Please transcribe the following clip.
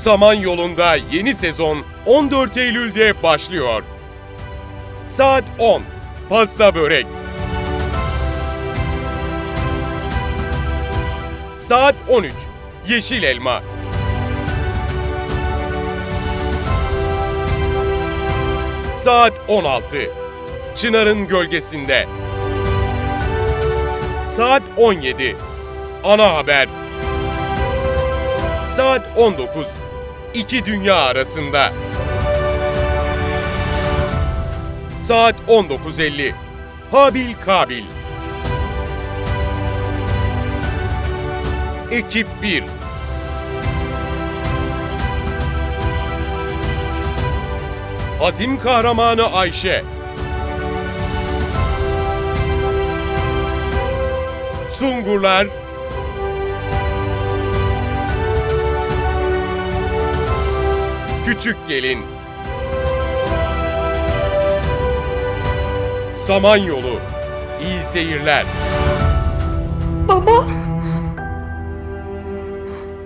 Samanyolu'nda yeni sezon 14 Eylül'de başlıyor. Saat 10. Pasta börek. Saat 13. Yeşil elma. Saat 16. Çınar'ın gölgesinde. Saat 17. Ana haber. Saat 19. İki dünya arasında. Saat 19.50. Habil Kabil. Ekip 1. Azim kahramanı Ayşe. Sungurlar. Küçük Gelin Samanyolu İyi seyirler. Baba!